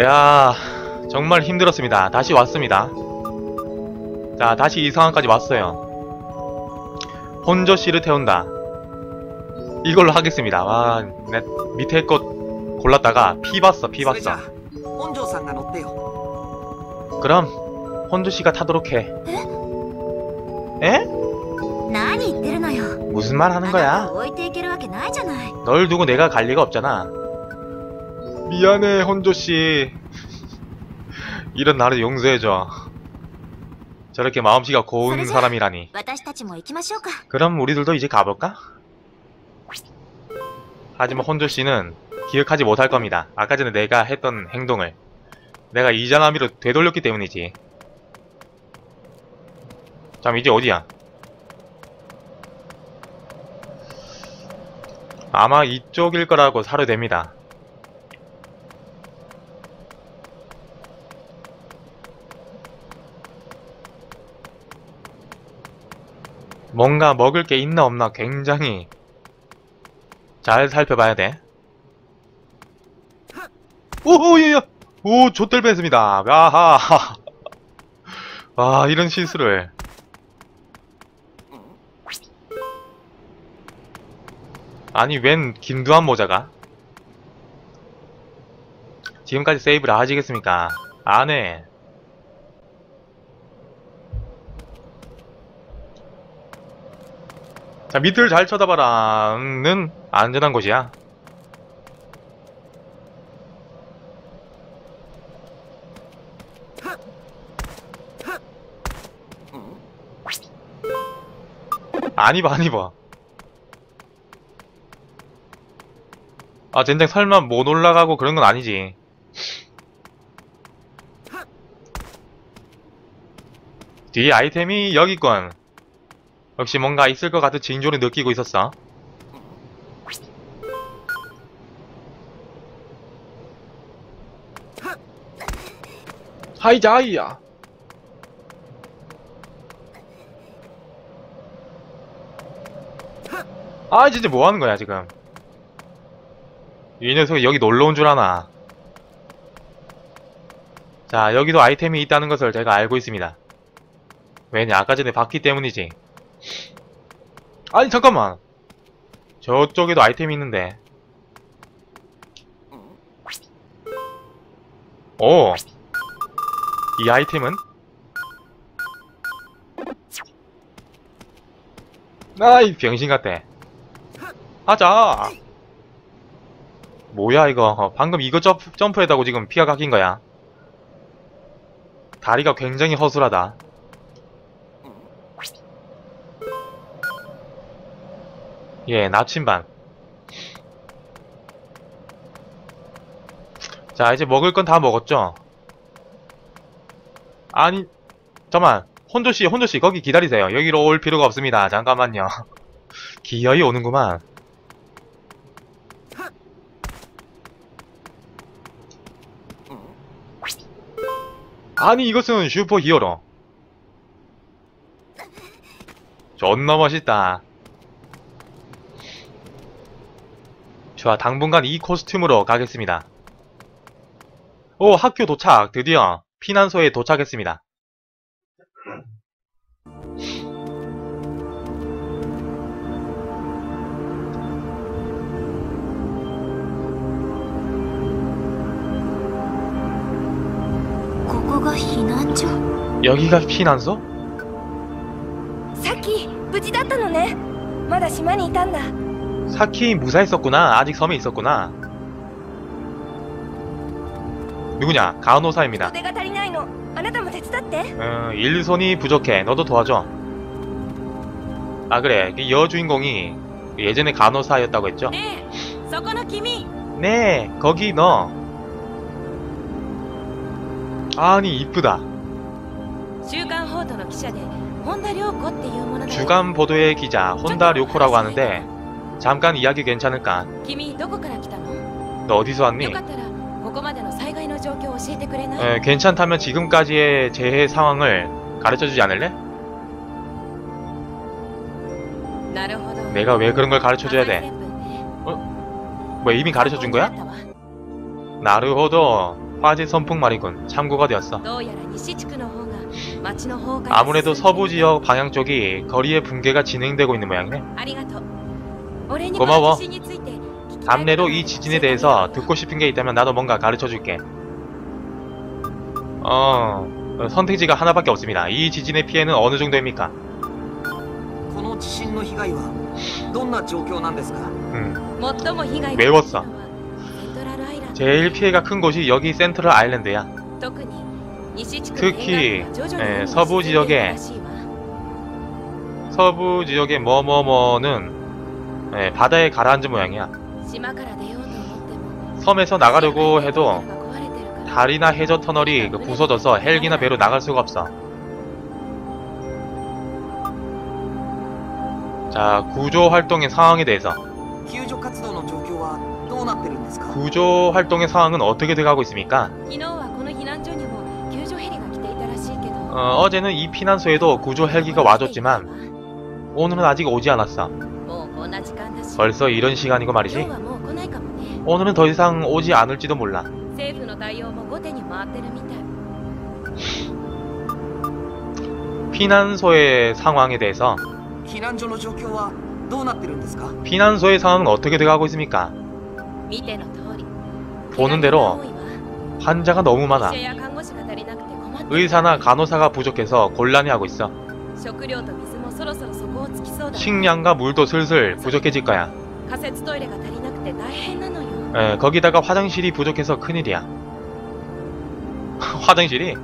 야 아, 정말 힘들었습니다. 다시 왔습니다. 자, 다시 이 상황까지 왔어요. 혼저 씨를 태운다. 이걸로 하겠습니다. 와, 내 밑에 것 골랐다가 피 봤어, 피 봤어. 그럼 혼조 씨가 타도록 해. 에? 무슨 말 하는 거야? 널 두고 내가 갈 리가 없잖아. 미안해 혼조씨. 이런 나를 용서해줘. 저렇게 마음씨가 고운 사람이라니. 그럼 우리들도 이제 가볼까? 하지만 혼조씨는 기억하지 못할 겁니다. 아까 전에 내가 했던 행동을. 내가 이자나미로 되돌렸기 때문이지. 잠 이제 어디야? 아마 이쪽일 거라고 사료됩니다. 뭔가 먹을 게 있나 없나 굉장히 잘 살펴봐야 돼. 오, 예, 예. 오, 좆될 뻔했습니다. 아하. 와, 이런 실수를. 아니, 웬 김두한 모자가? 지금까지 세이브를 하시겠습니까? 안 해. 자, 밑을 잘 쳐다봐라는 안전한 곳이야. 아니 봐, 아니 봐. 아, 젠장 설마 못 올라가고 그런 건 아니지. 뒤에 아이템이 여기 있건. 역시 뭔가 있을 것 같은 징조를 느끼고 있었어. 하이자이야. 아 진짜 뭐 하는 거야 지금? 이 녀석이 여기 놀러 온 줄 아나? 자 여기도 아이템이 있다는 것을 제가 알고 있습니다. 왜냐 아까 전에 봤기 때문이지. 아니 잠깐만. 저쪽에도 아이템이 있는데. 오. 이 아이템은? 아이 병신 같대. 하자. 뭐야 이거 방금 이거 점프, 점프했다고 지금 피가 깎인 거야. 다리가 굉장히 허술하다. 예, 나침반. 자, 이제 먹을 건 다 먹었죠? 아니, 잠깐만. 혼조씨, 혼조씨, 거기 기다리세요. 여기로 올 필요가 없습니다. 잠깐만요. 기어이 오는구만. 아니, 이것은 슈퍼 히어로. 존나 멋있다. 좋아, 당분간 이 코스튬으로 가겠습니다. 오, 학교 도착. 드디어 피난소에 도착했습니다. 거ここが避難所 여기가 피난소? さっき無事だったのねまだ島にいたんだ 사키인 무사했었구나. 아직 섬에 있었구나. 누구냐? 가노사입니다. 음, 일손이 부족해. 너도 도와줘. 아 그래. 그 여주인공이 예전에 간호사였다고 했죠? 네. 거기 너. 아니 이쁘다. 주간 보도의 기자 혼다 료코라고 하는데 잠깐 이야기 괜찮을까? 너 어디서 왔니? 에, 괜찮다면 지금까지의 재해 상황을 가르쳐주지 않을래? 내가 왜 그런 걸 가르쳐줘야 돼? 어? 뭐 이미 가르쳐준 거야? 어, 어, 나르호도 화재 선풍 말이군. 참고가 되었어. 아무래도 서부 지역 방향 쪽이 거리의 붕괴가 진행되고 있는 모양이네. 고마워. 앞내로 이 지진에 대해서 듣고 싶은 게 있다면 나도 뭔가 가르쳐줄게. 어... 선택지가 하나밖에 없습니다. 이 지진의 피해는 어느 정도입니까? 음. 외웠어. 제일 피해가 큰 곳이 여기 센트럴 아일랜드야. 특히 예, 서부 지역에 서부 지역에 뭐뭐뭐는 네, 바다에 가라앉은 모양이야. 섬에서 나가려고 해도 다리나 해저 터널이 그 부서져서 헬기나 배로 나갈 수가 없어. 자, 구조 활동의 상황에 대해서. 구조 활동의 상황은 어떻게 돼가고 있습니까? 어, 어제는 이 피난소에도 구조 헬기가 와줬지만 오늘은 아직 오지 않았어. 벌써 이런 시간이고 말이지. 오늘은 더 이상 오지 않을지도 몰라. 피난소의 상황에 대해서 피난소의 상황은 어떻게 돼가고 있습니까? 보는 대로 환자가 너무 많아 의사나 간호사가 부족해서 곤란해하고 있어 식량과 물도 슬슬 부족해질 거야. 에, 거기다가 화장실이 부족해서 큰일이야. 화장실이?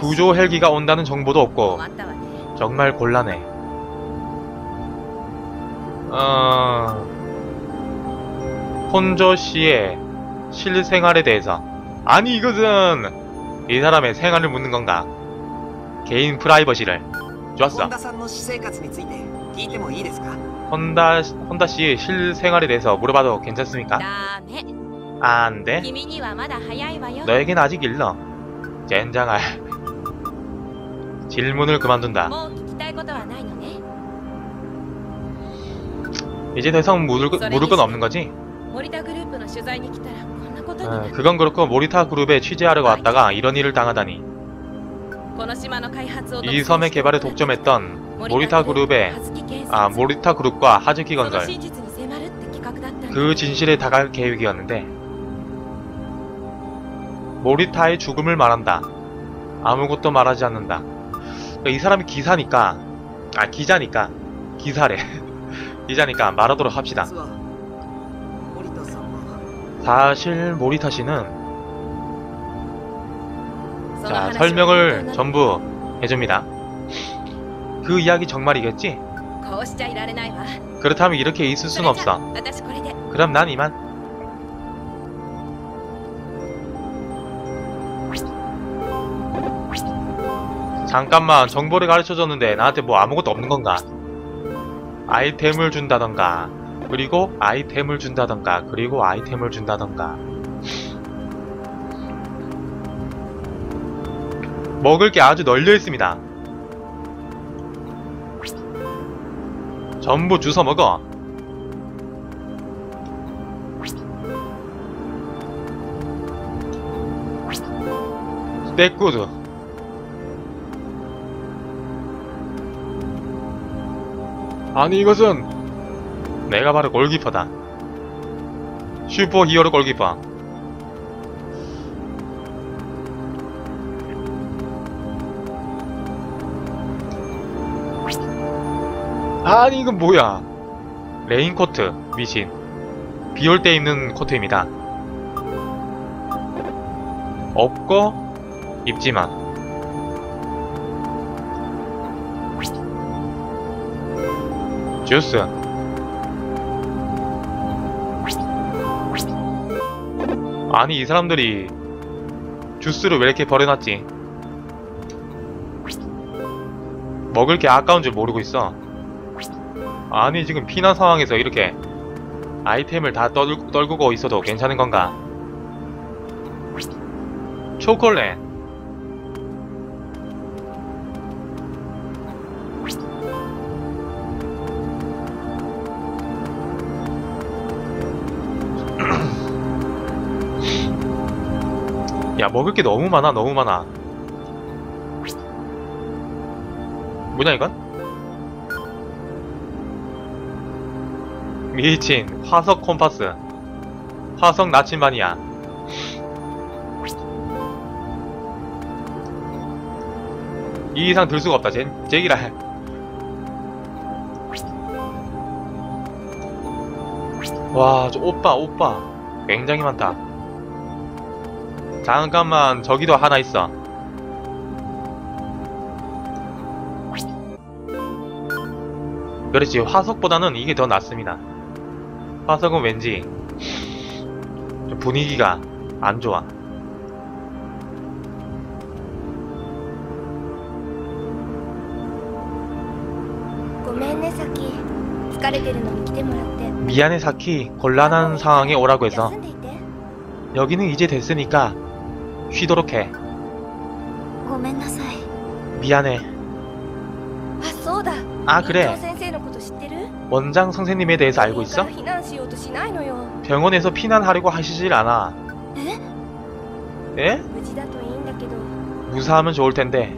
구조 헬기가 온다는 정보도 없고 어, 정말 곤란해. 어... 혼조 씨의 실생활에 대해서 아니 이것은 이 사람의 생활을 묻는 건가? 개인 프라이버시를 좋았어. 혼다 혼다 씨 실생활에 대해서 물어봐도 괜찮습니까? 안 돼. 너에겐 아직 일러. 젠장할. 질문을 그만둔다. 이제 더 이상 물을, 물을 건 없는 거지? 어, 그건 그렇고 모리타 그룹에 취재하러 왔다가 이런 일을 당하다니 이 섬의 개발에 독점했던 모리타 그룹의 아 모리타 그룹과 하즈키 건설 그 진실에 다가갈 계획이었는데 모리타의 죽음을 말한다. 아무것도 말하지 않는다. 그러니까 이 사람이 기사니까 아 기자니까 기사래 기자니까 말하도록 합시다. 사실 모리타 씨는 자, 설명을 전부 해줍니다. 그 이야기 정말이겠지? 그렇다면 이렇게 있을 순 없어. 그럼 난 이만. 잠깐만 정보를 가르쳐줬는데 나한테 뭐 아무것도 없는 건가? 아이템을 준다던가 그리고 아이템을 준다던가 그리고 아이템을 준다던가 먹을 게 아주 널려 있습니다. 전부 주워 먹어. 스테이크드 아니 이것은 내가 바로 골키퍼다 슈퍼 히어로 골키퍼 아니 이건 뭐야? 레인코트 미신. 비 올 때 입는 코트입니다. 없고 입지만 주스. 아니 이 사람들이 주스를 왜 이렇게 버려놨지? 먹을 게 아까운 줄 모르고 있어 아니 지금 피난 상황에서 이렇게 아이템을 다 떨, 떨구고 있어도 괜찮은 건가? 초콜릿. 야 먹을 게 너무 많아 너무 많아. 뭐냐 이건? 미친 화석 콤파스 화석 나침반이야 이 이상 들 수가 없다 제, 제기라 와, 저 오빠, 오빠. 굉장히 많다. 잠깐만, 저기도 하나 있어. 그렇지, 화석보다는 이게 더 낫습니다. 화석은 왠지 분위기가 안 좋아. 미안해 사키. 곤란한 상황에 오라고 해서. 여기는 이제 됐으니까 쉬도록 해. 미안해. 아, 아 그래. 원장 선생님에 대해서 알고 있어? ら避難しようとしないのよ 병원에서 피난하려고 하시질 않아. え 에? 無事だといいんだけど 무사하면 좋을 텐데.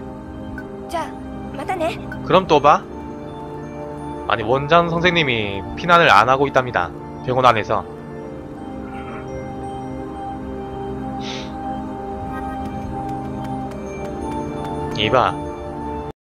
じゃあまたね 그럼 또 봐. 아니 원장 선생님이 피난을 안 하고 있답니다. 병원 안에서. 이봐.